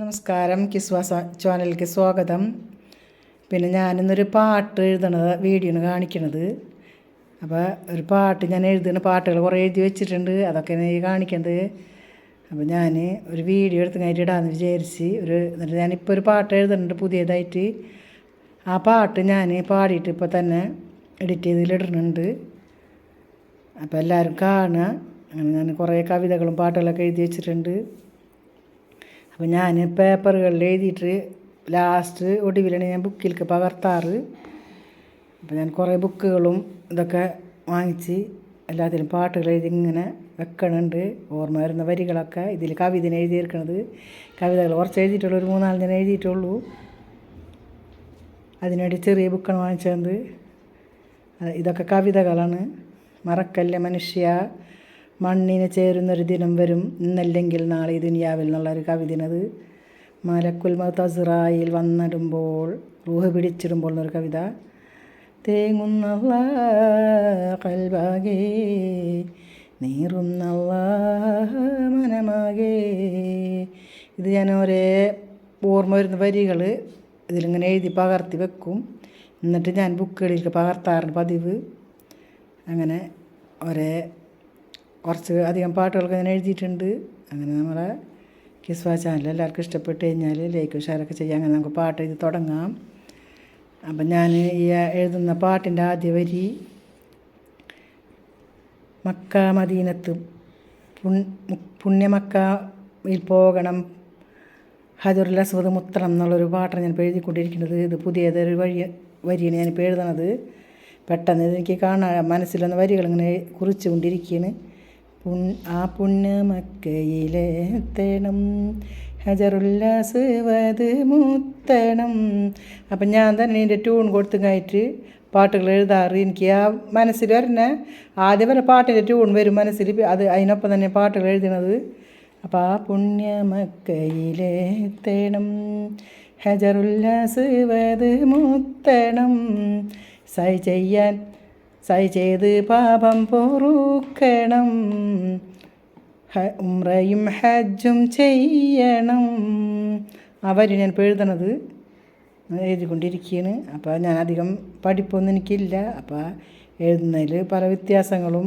നമസ്കാരം. കിസ്വ ചാനലിലേക്ക് സ്വാഗതം. പിന്നെ ഞാനിന്നൊരു പാട്ട് എഴുതണത് വീഡിയോ കാണിക്കണത്. അപ്പോൾ ഒരു പാട്ട് ഞാൻ എഴുതുന്ന പാട്ടുകൾ കുറേ എഴുതി വെച്ചിട്ടുണ്ട്. അതൊക്കെ ഈ കാണിക്കുന്നത് അപ്പോൾ ഞാൻ ഒരു വീഡിയോ എടുത്ത് കഴിഞ്ഞിട്ട് ഇടാമെന്ന് വിചാരിച്ച് ഒരു എന്നിട്ട് ഞാനിപ്പോൾ ഒരു പാട്ട് എഴുതുന്നുണ്ട് പുതിയതായിട്ട്. ആ പാട്ട് ഞാൻ പാടിയിട്ട് ഇപ്പോൾ തന്നെ എഡിറ്റ് ചെയ്തിലിടുന്നുണ്ട് അപ്പോൾ എല്ലാവരും കാണുക. അങ്ങനെ ഞാൻ കുറേ കവിതകളും പാട്ടുകളൊക്കെ എഴുതി വെച്ചിട്ടുണ്ട്. അപ്പോൾ ഞാൻ പേപ്പറുകളിൽ എഴുതിയിട്ട് ലാസ്റ്റ് ഒടുവിലാണ് ഞാൻ ബുക്കിലേക്ക് പകർത്താറ്. അപ്പം ഞാൻ കുറേ ബുക്കുകളും ഇതൊക്കെ വാങ്ങിച്ച് എല്ലാത്തിലും പാട്ടുകൾ എഴുതി ഇങ്ങനെ വെക്കണുണ്ട്. ഓർമ്മ വരുന്ന വരികളൊക്കെ ഇതിൽ കവിതനെ എഴുതിയിരിക്കണത് കവിതകൾ കുറച്ച് എഴുതിയിട്ടുള്ളൂ ഒരു മൂന്നാൽ മൂന്നാലിനെ എഴുതിയിട്ടുള്ളൂ. അതിനുവേണ്ടി ചെറിയ ബുക്കാണ് വാങ്ങിച്ചത്. ഇതൊക്കെ കവിതകളാണ്. മറക്കല്ലേ മനുഷ്യ? മണ്ണിന് ചേരുന്നൊരു ദിനം വരും ഇന്നല്ലെങ്കിൽ നാളെ ദുനിയാവിൽ എന്നുള്ളൊരു കവിതനത് മലക്കുൽ മതസ്രായിൽ വന്നിടുമ്പോൾ റൂഹ് പിടിച്ചിടുമ്പോൾ എന്നൊരു കവിത. തേങ്ങുന്നവ കൽവാകേ മനമാകേ. ഇത് ഞാൻ ഒരേ ഓർമ്മ വരുന്ന വരികൾ. ഇതിലിങ്ങനെ എഴുതി പകർത്തി വെക്കും. എന്നിട്ട് ഞാൻ ബുക്കുകളിലേക്ക് പകർത്താറുണ്ട് പതിവ്. അങ്ങനെ ഒരേ കുറച്ച് അധികം പാട്ടുകളൊക്കെ ഞാൻ എഴുതിയിട്ടുണ്ട്. അങ്ങനെ നമ്മളെ കിസ്വ ചാനൽ എല്ലാവർക്കും ഇഷ്ടപ്പെട്ട് കഴിഞ്ഞാൽ ലൈക്കും ഷെയറൊക്കെ ചെയ്യാം അങ്ങനെ നമുക്ക് പാട്ട് എഴുതി തുടങ്ങാം. അപ്പം ഞാൻ ഈ എഴുതുന്ന പാട്ടിന്റെ ആദ്യ വരി മക്ക മദീനത്ത് പുണ്യമക്കയിൽ പോകണം ഹജറുൽ അസ്വദ് മുത്രം എന്നുള്ളൊരു പാട്ടാണ് ഞാനിപ്പോൾ എഴുതിക്കൊണ്ടിരിക്കുന്നത്. ഇത് പുതിയതൊരു വഴി വരിയാണ് ഞാനിപ്പോൾ എഴുതണത്. പെട്ടെന്ന് എനിക്ക് കാണാൻ മനസ്സിലൊന്ന് വരികൾ ഇങ്ങനെ കുറിച്ചു കൊണ്ടിരിക്കുകയാണ് പുൺ ആ പുണ്യ മക്കയിലെത്തണം ഹജറുല്ലാസ് വത് മുത്തണം. അപ്പം ഞാൻ തന്നെ എന്റെ ട്യൂൺ കൊടുത്തു കഴിഞ്ഞിട്ട് പാട്ടുകൾ എഴുതാറ്. എനിക്ക് ആ മനസ്സിൽ വരുന്ന ആദ്യം വരെ പാട്ടിന്റെ ട്യൂൺ വരും മനസ്സിൽ. അത് അതിനൊപ്പം തന്നെ പാട്ടുകൾ എഴുതുന്നത്. അപ്പം ആ പുണ്യ മക്കയിലെത്തണം ഹജറുല്ലാസ് വത് മുത്തണം. സൈ ചെയ്യാൻ സൈ ചെയ്ത് പാപം പൊറുക്കണം. ഉമ്രയും ഹജ്ജും ചെയ്യണം. അവർ ഞാൻ എഴുതണത്. എഴുതിക്കൊണ്ടിരിക്കുകയാണ് അപ്പോൾ ഞാൻ അധികം പഠിപ്പൊന്നും എനിക്കില്ല. അപ്പോൾ എഴുതുന്നതിൽ പല വ്യത്യാസങ്ങളും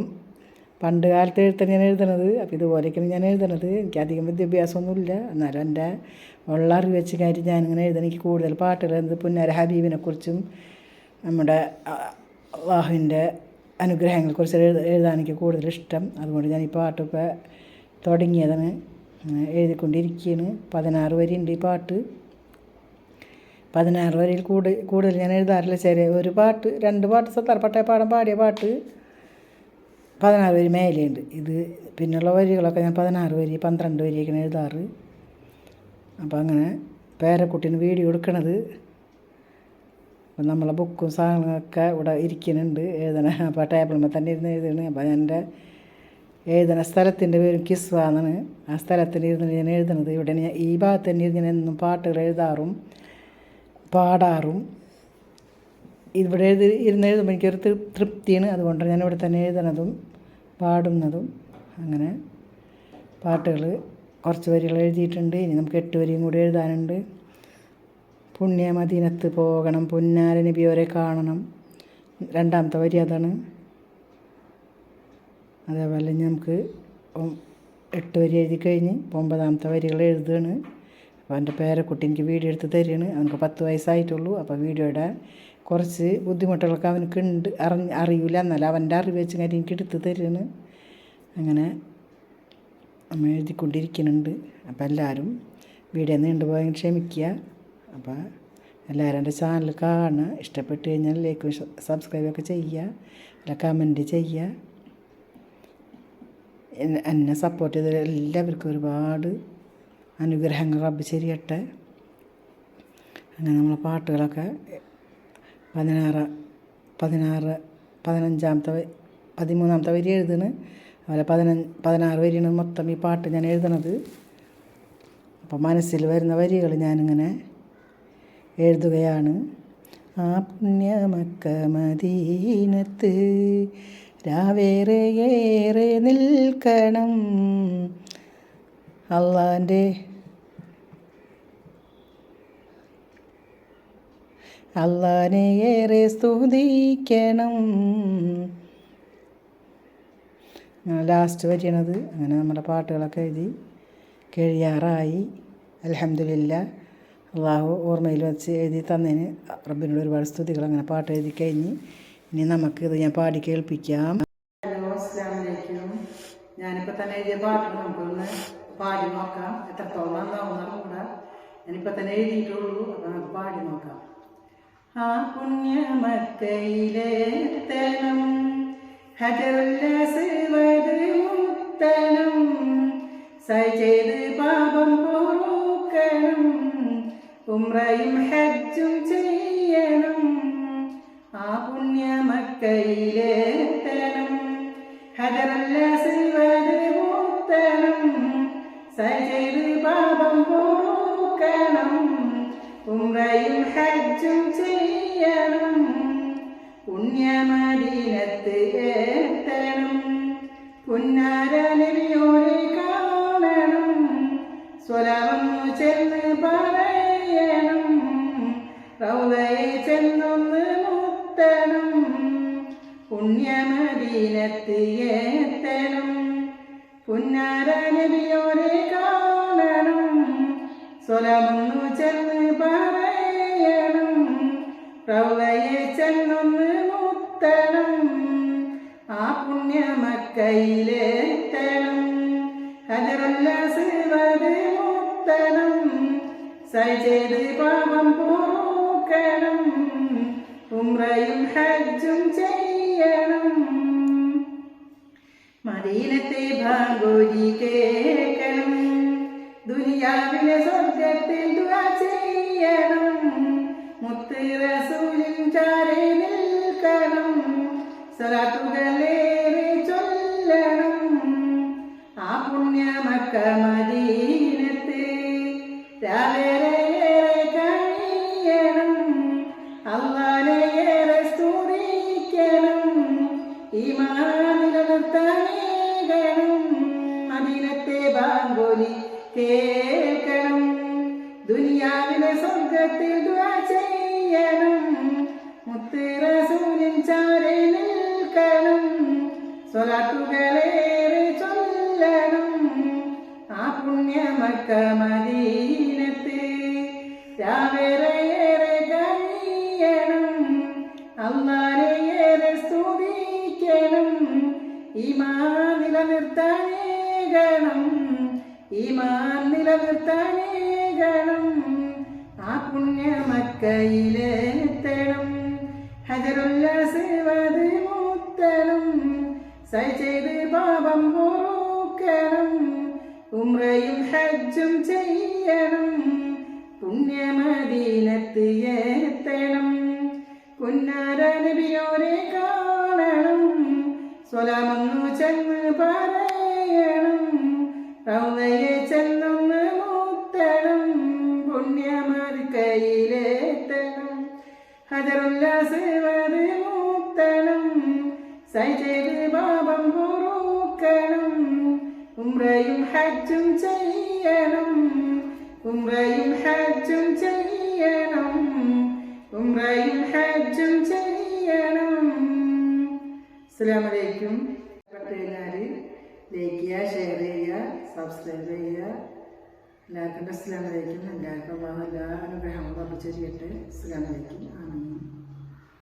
പണ്ട് കാലത്ത് എഴുത്താണ് ഞാൻ എഴുതണത്. അപ്പോൾ ഇതുപോലെയൊക്കെയാണ് ഞാൻ എഴുതണത്. എനിക്ക് അധികം വിദ്യാഭ്യാസമൊന്നുമില്ല. എന്നാലും എന്റെ ഉള്ള അറിവ് വെച്ച് കാര്യം ഞാനിങ്ങനെ എഴുതണം എനിക്ക് കൂടുതൽ പാട്ടുകൾ എന്ത് പുന്നാര ഹബീബിനെക്കുറിച്ചും നമ്മുടെ അള്ളാഹുവിന്റെ അനുഗ്രഹങ്ങളെക്കുറിച്ച് എഴുത എഴുതാൻ എനിക്ക് കൂടുതൽ ഇഷ്ടം അതുകൊണ്ട് ഞാൻ ഈ പാട്ടൊക്കെ തുടങ്ങിയതാണ്. എഴുതിക്കൊണ്ടിരിക്കുകയാണ് പതിനാറ് വരിയുണ്ട് ഈ പാട്ട്. പതിനാറ് വരിയിൽ കൂടുതൽ കൂടുതൽ ഞാൻ എഴുതാറില്ല. ചെറിയ ഒരു പാട്ട് രണ്ട് പാട്ട് സത്താർ പട്ടയപ്പാടം പാടിയ പാട്ട് പതിനാറ് വരി മേലെയുണ്ട്. ഇത് പിന്നെയുള്ള വരികളൊക്കെ ഞാൻ പതിനാറ് വരി പന്ത്രണ്ട് വരിയൊക്കെയാണ് എഴുതാറ്. അപ്പോൾ അങ്ങനെ പേരക്കുട്ടീന് വീഡിയോ എടുക്കണത് അപ്പം നമ്മളെ ബുക്കും സാധനങ്ങളൊക്കെ ഇവിടെ ഇരിക്കുന്നുണ്ട് എഴുതണ. അപ്പോൾ ടേബിളിൽ തന്നെ ഇരുന്ന് എഴുതുന്നു അപ്പോൾ എന്റെ എഴുതണ സ്ഥലത്തിന്റെ പേര് കിസ്വ എന്നാണ്. ആ സ്ഥലത്തിൽ ഇരുന്ന് ഞാൻ എഴുതുന്നത് ഇവിടെ ഞാൻ ഈ ഭാഗത്ത് തന്നെ ഇരുന്ന് ഞാൻ എന്നും പാട്ടുകൾ എഴുതാറും പാടാറും. ഇവിടെ എഴുതി ഇരുന്ന് എഴുതുമ്പോൾ എനിക്കൊരു തൃപ്തിയാണ്. അതുകൊണ്ടാണ് ഞാൻ ഇവിടെ തന്നെ എഴുതണതും പാടുന്നതും. അങ്ങനെ പാട്ടുകൾ കുറച്ച് വരികൾ എഴുതിയിട്ടുണ്ട്. ഇനി നമുക്ക് എട്ട് വരിയും കൂടി എഴുതാനുണ്ട്. പുണ്യമദീനത്ത് പോകണം. പുന്നാര നബിയോരെ കാണണം. രണ്ടാമത്തെ വരി അതാണ്. അതേപോലെ നമുക്ക് എട്ട് വരി എഴുതി കഴിഞ്ഞ് ഒമ്പതാമത്തെ വരികൾ എഴുതുകയാണ്. അപ്പോൾ എന്റെ പേരക്കുട്ടി എനിക്ക് വീഡിയോ എടുത്ത് തരികയാണ്. അവനക്ക് പത്ത് വയസ്സായിട്ടുള്ളൂ. അപ്പോൾ വീഡിയോയുടെ കുറച്ച് ബുദ്ധിമുട്ടുകളൊക്കെ അവനക്ക് ഉണ്ട്. അറിഞ്ഞ് അറിയില്ല എന്നാലും അവന്റെ അറിവ് വെച്ച് കാര്യം എനിക്ക് എടുത്ത് തരികയാണ്. അങ്ങനെ നമ്മൾ എഴുതിക്കൊണ്ടിരിക്കുന്നുണ്ട്. അപ്പോൾ എല്ലാവരും വീഡിയോ നീണ്ടുപോയെങ്കിൽ ക്ഷമിക്കുക. അപ്പോൾ എല്ലാവരും എന്റെ ചാനൽ കാണുക. ഇഷ്ടപ്പെട്ട് കഴിഞ്ഞാൽ ലൈക്കും സബ്സ്ക്രൈബൊക്കെ ചെയ്യുക. അല്ല കമന്റ് ചെയ്യുക. എന്നെ സപ്പോർട്ട് ചെയ്ത എല്ലാവർക്കും ഒരുപാട് അനുഗ്രഹങ്ങൾ റബ്ബ് ശരിയട്ടെ അങ്ങനെ നമ്മളെ പാട്ടുകളൊക്കെ പതിനാറ് പതിനാറ് പതിനഞ്ചാമത്തെ പതിമൂന്നാമത്തെ വരി എഴുതണ്. അതുപോലെ പതിനഞ്ച് പതിനാറ് വരിയാണ് മൊത്തം ഈ പാട്ട് ഞാൻ എഴുതണത്. അപ്പോൾ മനസ്സിൽ വരുന്ന വരികൾ ഞാനിങ്ങനെ എഴുതുകയാണ്. ആ പുണ്യമക്ക മദീനത്ത് രാവേറെ ഏറെ നിൽക്കണം. അള്ളാന്റെ അള്ളാനെ ഏറെ സ്തുതിക്കണം ലാസ്റ്റ് വരികയാണത് അങ്ങനെ നമ്മുടെ പാട്ടുകളൊക്കെ എഴുതി കഴിയാറായി. അലഹമില്ല അള്ളാഹു ഓർമ്മയിൽ വെച്ച് എഴുതി തന്നതിന് റബ്ബിനോട് ഒരുപാട് സ്തുതികൾ. അങ്ങനെ പാട്ട് എഴുതി കഴിഞ്ഞ് ഇനി നമുക്ക് ഇത് ഞാൻ പാടി കേൾപ്പിക്കാം. ഹലോ അസ്സാം വലൈക്കും ഞാനിപ്പോൾ തന്നെ എഴുതിയ പാട്ട് നമുക്കൊന്ന് പാടി നോക്കാം. എത്രത്തോളം നന്നാവുന്ന കൂടെ ഞാനിപ്പോൾ തന്നെ എഴുതിയിട്ടുള്ളൂ അപ്പോൾ നമുക്ക് പാടി നോക്കാം. ആ പുണ്യമക്കയിലെത്തണം ഹജറുല്ലസ്വത് മുത്തണം സൈ ചെയ്ത് ഉമ്രയും ഹജ്ജും ചെയ്യണം. ആ പുണ്യമക്കയിലെത്തണം ഹജറുല്ലസ്വത് മുത്തണം സൈ ചെയ്ത് പാപം പോക്കണം. ഉമ്രയും ഹജ്ജും ചെയ്യണം. പുണ്യമലീനത്ത് എത്തണം പുന്നാരനിയോനെ കാണണം. സ്വലാമു ചെന്ന് റൗദയെ ചെന്നൊന്ന് മുത്തണം. പുണ്യമദീനത്ത് എത്തണം പുന്നാര നബിയോരെ കാണണം. സ്വലമൊന്നു ചെന്ന് പറയണം. പ്രളയെ ചെന്നൊന്ന് മുത്തണം. ആ ഹജറല്ല സിവത് മുത്തണം. സൈ ചെയ്ത് പാപം പോക്കണം ഉംറയും ഹജ്ജും ചെയ്യണം. മദീനത്തെ ഭാഗോരി കേൾക്കണം. ദുനിയാവിലെ സ്വർഗത്തിൽ ദുആ ചെയ്യണം. മുത്ത് റസൂലിൻ ചാരെ നിൽക്കണം. സലാത്തുകളേറെ കേൾക്കണം. ദുനിയാവിലെ സ്വർഗത്തിൽ ദുആ ചെയ്യണം. മുത്ത് റസൂലിൻ ചാരെ നിൽക്കണം. സ്വലാത്തുകളേറെ ചൊല്ലണം. ആ പുണ്യമക്ക മദീനത്ത് രാവേറെയേറെ കഴിയണം. അള്ളാരെയേറെ സ്തുതിക്കണം. ഈമാൻ നിലനിർത്താനേകണം ഈമാൻ നിലനിർത്താനേകണം ആ പുണ്യമക്കയിലെത്തണം ഹജറുല്ലാസേവത് മൂത്തണം സൈ ചെയ്ത് പാപം മുറുക്കണം ഉമ്രയും ഹജ്ജും ചെയ്യണം. പുണ്യമദീനത്ത് എത്തണം. പുന്നാര നബിയോരെ കാണണം. സ്വലമൊന്നു ചെന്ന് പറയണം റൗദയെ ചെന്നൊന്ന് മുത്തണം പുണ്യമർക്കയിലെത്തണം ഹജറുല്ലാസവത് മുത്തണം മൂത്തണം ചെയ്ത് പാപം പൊറുക്കണം. ഉംറയും ഹജ്ജും ചെയ്യണം ഉംറയും ഹജ്ജും ചെയ്യണം ഉംറയും ഹജ്ജും ചെയ്യണം. അസ്സലാമു അലൈക്കും. കഴിഞ്ഞാൽ ലൈക്ക് ഷെയർ ചെയ്യുക സബ്സ്ക്രൈബ് ചെയ്യുക എല്ലാവർക്കും അസ്സലാമു അലൈക്കും എല്ലാവർക്കും എല്ലാ അനുഗ്രഹങ്ങളും വർദ്ധിച്ചു ചെയ്യട്ടെ അസ്സലാമു അലൈക്കും